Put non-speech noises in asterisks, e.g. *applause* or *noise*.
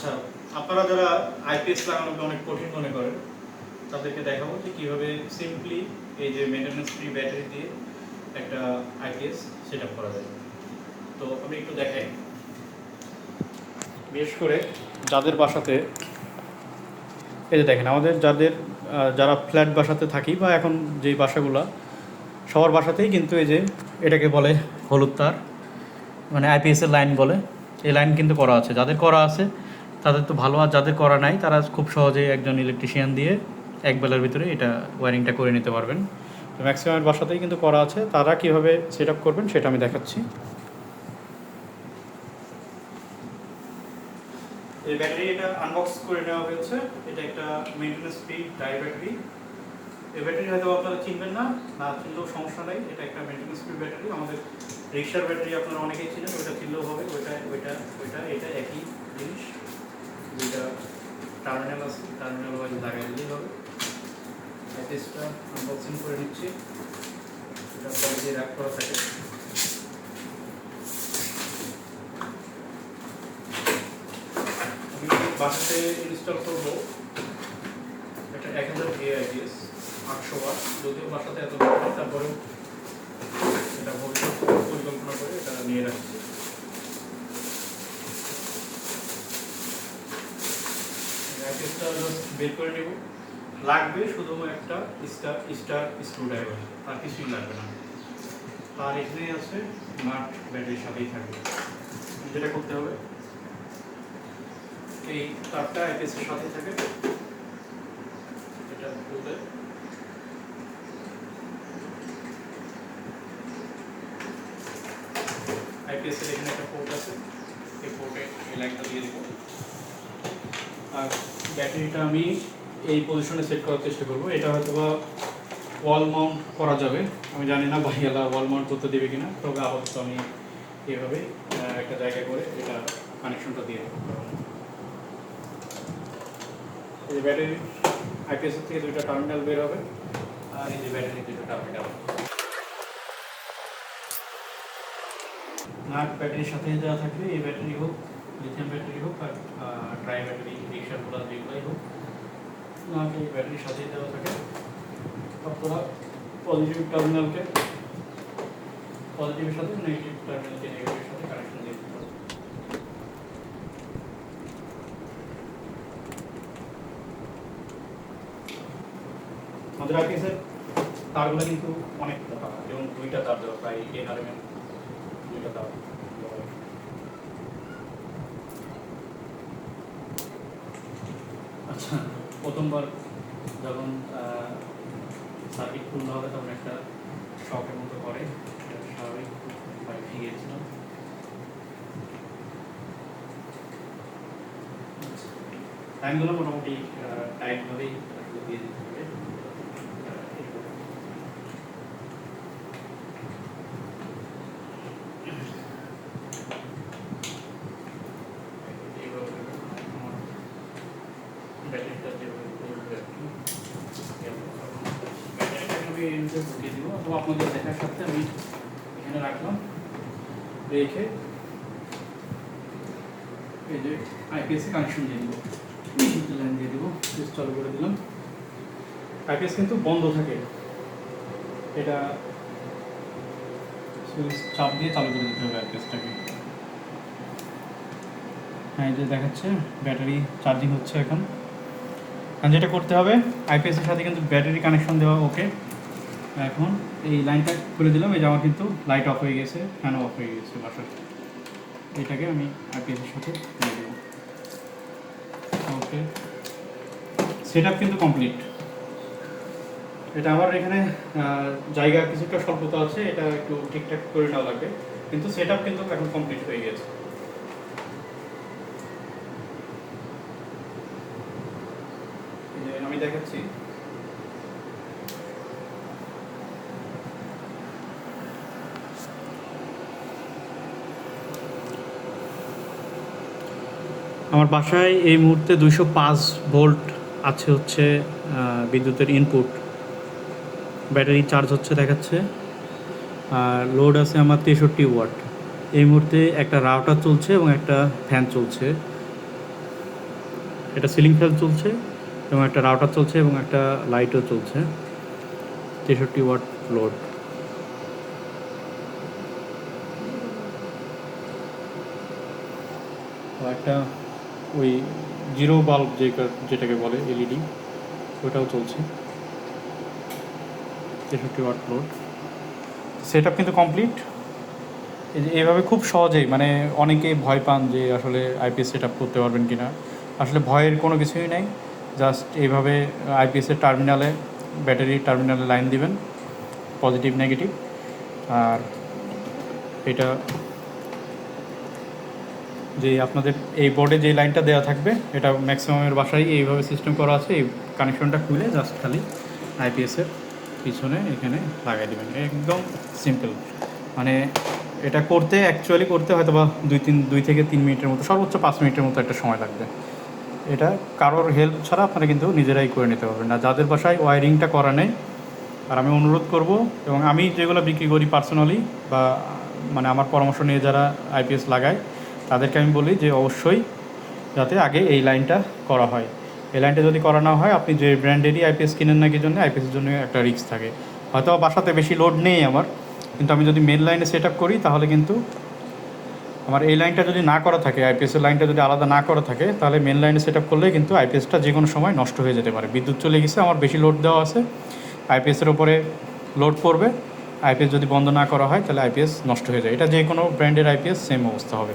আচ্ছা আপনারা যারা আইপিএস লাগানোকে অনেক কঠিন মনে করেন, তাদেরকে দেখাবো যে কীভাবে সিম্পলি এই যে মেনটেন্যান্স ফ্রি ব্যাটারি দিয়ে একটা আইপিএস সেট আপ করা যায়। তো আমি একটু দেখাই। বিশেষ করে যাদের বাসাতে, এই যে দেখেন, আমাদের যাদের যারা ফ্ল্যাট বাসাতে থাকি বা এখন যেই বাসাগুলো, সবার বাসাতেই কিন্তু এই যে এটাকে বলে হলুদ তার মানে আইপিএস এর লাইন বলে। এই লাইন কিন্তু করা আছে। যাদের করা আছে তাদের তো ভালো আর যাদের করা নাই, তারা খুব সহজেই একজন ইলেকট্রিশিয়ান দিয়ে এক বেলার ভিতরে এটা ওয়ারিংটা করে নিতে পারবেন। তো ম্যাক্সিমাম বাসাতেই কিন্তু করা আছে। তারা কীভাবে সেট আপ করবেন সেটা আমি দেখাচ্ছি। এই ব্যাটারি এটা আনবক্স করে নেওয়া হয়েছে। এটা একটা মেনটেন্যান্স ফ্রি ডাই ব্যাটারি এই ব্যাটারি হয়তো আপনারা চিনবেন না না চিনলেও সমস্যা নেই। এটা একটা মেনটেন্যান্স ফ্রি ব্যাটারি আমাদের রিক্সার ব্যাটারি আপনারা অনেকেই চিনেন, ওইটা চিনলেও হবে। ওইটা ওইটা ওইটা, এটা একই জিনিস। টার্মিনাল আছে টার্মিনাল ওয়াইজ লাগাই দিলেই হবে। প্যাকেজটা আনবক্সিং করে নিচ্ছি। এটা পরে দিয়ে র্যাপ করা থাকে। বাসাতে ইনস্টল করব। এটা এক হাজার ভিআইপিএস আটশো ওয়াট যদিও বাসাতে এত তারপরেও এটা ভবিষ্যৎ পরিকল্পনা করে এটা নিয়ে রাখছি। আইপিএসটা বের করে নেব। লাগবে শুধু একটা স্টার স্টার স্ক্রুড্রাইভার আর কিছুই লাগবে না। আর এখানে আছে নাট ব্যাটারির সাথেই থাকবে। যেটা করতে হবে, এই তারটা আইপিএসের সাথে থাকে। এটা খুলতে আইপিএস এর এখানে একটা পোর্ট আছে। এই পোর্টে এই লাইনটা দিয়ে দেবো। আর ব্যাটারিটা আমি এই পজিশনে সেট করার চেষ্টা করব। এটা হয়তো বা ওয়াল মাউন্ট করা যাবে। আমি জানি না ভাইয়ালা ওয়াল মাউন্ট করতে দেবে কিনা, তবে আপাতত আমি এভাবে একটা জায়গা করে এটা কানেকশনটা দিয়ে এই যে ব্যাটারি আইপিএস থেকে দুইটা টার্মিনাল বের হবে। আর এই যে ব্যাটারি দুটো টার্মিনাল নাট ব্যাটারির সাথে যা থাকবে, এই ব্যাটারি হোক লিথিয়াম ব্যাটারি হোক আর ড্রাই ব্যাটারি রিক্সারগুলা যেগুলাই হোক এই ব্যাটারির সাথে দেওয়া থাকে আপনারা পজিটিভ টার্মিনালকে পজিটিভের সাথে নেগেটিভ টার্মিনালকে নেগেটিভের সাথে কানেকশন দিতে আমাদের আইপিএসের তারগুলো কিন্তু অনেক মোটা যেমন দুইটা তার দেওয়া প্রায় টেন আর এম দুইটা তার দেওয়া হয়। আচ্ছা *laughs* প্রথমবার যখন সার্কিট খুলতে হবে তখন একটা শখের মতো করে স্বাভাবিক, বাড়ি গিয়েছিলাম। টাইমগুলো মোটামুটি টাইমভাবেই দিয়ে দিতে হবে আহ, এরকম। এইভাবে আমার ব্যাটারিটা যেভাবে চলবে আর কি আমি এর ঢুকিয়ে দিব, অথবা আপনাদের দেখার সাথে আমি এখানে রাখলাম। রেখে এই যে আইপিএস কানেকশন দিয়ে দিব। লাইন দিয়ে দিব সুইচ চালু করে দিলাম। আইপিএস কিন্তু বন্ধ থাকে। এটা চাপ দিয়ে চালু করে দিতে হবে আইপিএসটাকে হ্যাঁ যে দেখাচ্ছে, ব্যাটারি চার্জিং হচ্ছে এখন। যেটা করতে হবে আইপিএসের সাথে কিন্তু ব্যাটারি কানেকশন দেওয়া ওকে এখন এই লাইনটা খুলে দিলাম, এই আমার কিন্তু লাইট অফ হয়ে গেছে ফ্যানও অফ হয়ে গেছে বাসার এটাকে আমি আইপিএসের সাথে দিয়ে দেবো ওকে সেট কিন্তু কমপ্লিট এটা আমার এখানে জায়গা কিছুটা স্বল্পতা আছে, এটা একটু ঠিকঠাক করে নেওয়া লাগবে। কিন্তু সেট কিন্তু এখন কমপ্লিট হয়ে গেছে। আমি দেখাচ্ছি। আমার বাসায় এই মুহূর্তে দুইশো পাঁচ ভোল্ট আছে হচ্ছে বিদ্যুতের ইনপুট ব্যাটারি চার্জ হচ্ছে দেখাচ্ছে, আর লোড আছে আমার তেষট্টি ওয়াট। এই মুহূর্তে একটা রাউটার চলছে এবং একটা ফ্যান চলছে। এটা সিলিং ফ্যান চলছে এবং একটা রাউটার চলছে এবং একটা লাইটও চলছে। তেষট্টি ওয়াট লোড একটা ওই জিরো বাল্ব যে যেটাকে বলে এলইডি, ওটাও চলছে। তেষট্টি ওয়াট লোড। সেট আপ কিন্তু কমপ্লিট। এইভাবে খুব সহজেই মানে অনেকেই ভয় পান যে আসলে আইপিএস সেট আপ করতে পারবেন কি না আসলে ভয়ের কোনো কিছুই নাই। জাস্ট এইভাবে আইপিএসের টার্মিনালে, ব্যাটারি টার্মিনালে লাইন দিবেন, পজিটিভ, নেগেটিভ। আর এটা যে আপনাদের এই বোর্ডে যে লাইনটা দেওয়া থাকবে, এটা ম্যাক্সিমামের বাসায় এইভাবে সিস্টেম করা আছে, এই কানেকশনটা খুলে জাস্ট খালি আইপিএসের পিছনে এখানে লাগাই দেবেন। একদম সিম্পল মানে এটা করতে অ্যাকচুয়ালি করতে হয়তো বা দুই তিন, দুই থেকে তিন মিনিটের মতো, সর্বোচ্চ পাঁচ মিনিটের মতো একটা সময় লাগবে। এটা কারোর হেল্প ছাড়া আপনারা কিন্তু নিজেরাই করে নিতে পারবেন। না যাদের বাসায় ওয়ারিংটা করা নেই, আর আমি অনুরোধ করব, এবং আমি যেগুলো বিক্রি করি পার্সোনালি বা মানে আমার পরামর্শ নিয়ে যারা আইপিএস লাগায় তাদেরকে আমি বলি যে অবশ্যই যাতে আগে এই লাইনটা করা হয়। এই লাইনটা যদি করা না হয়, আপনি যে ব্র্যান্ডেরই আইপিএস কিনেন নাকি জন্য, আইপিএসের জন্য একটা রিস্ক থাকে। হয়তো বাসাতে বেশি লোড নেই আমার, কিন্তু আমি যদি মেন লাইনে সেট আপ করি, তাহলে কিন্তু আমার এই লাইনটা যদি না করা থাকে আইপিএসের লাইনটা যদি আলাদা না করা থাকে, তাহলে মেন লাইনে সেট আপ করলে কিন্তু আইপিএসটা যে কোনো সময় নষ্ট হয়ে যেতে পারে। বিদ্যুৎ চলে গেছে, আমার বেশি লোড দেওয়া আছে আইপিএসের ওপরে লোড পড়বে। আইপিএস যদি বন্ধ না করা হয়, তাহলে আইপিএস নষ্ট হয়ে যায়। এটা যে কোনো ব্র্যান্ডের আইপিএস সেম অবস্থা হবে।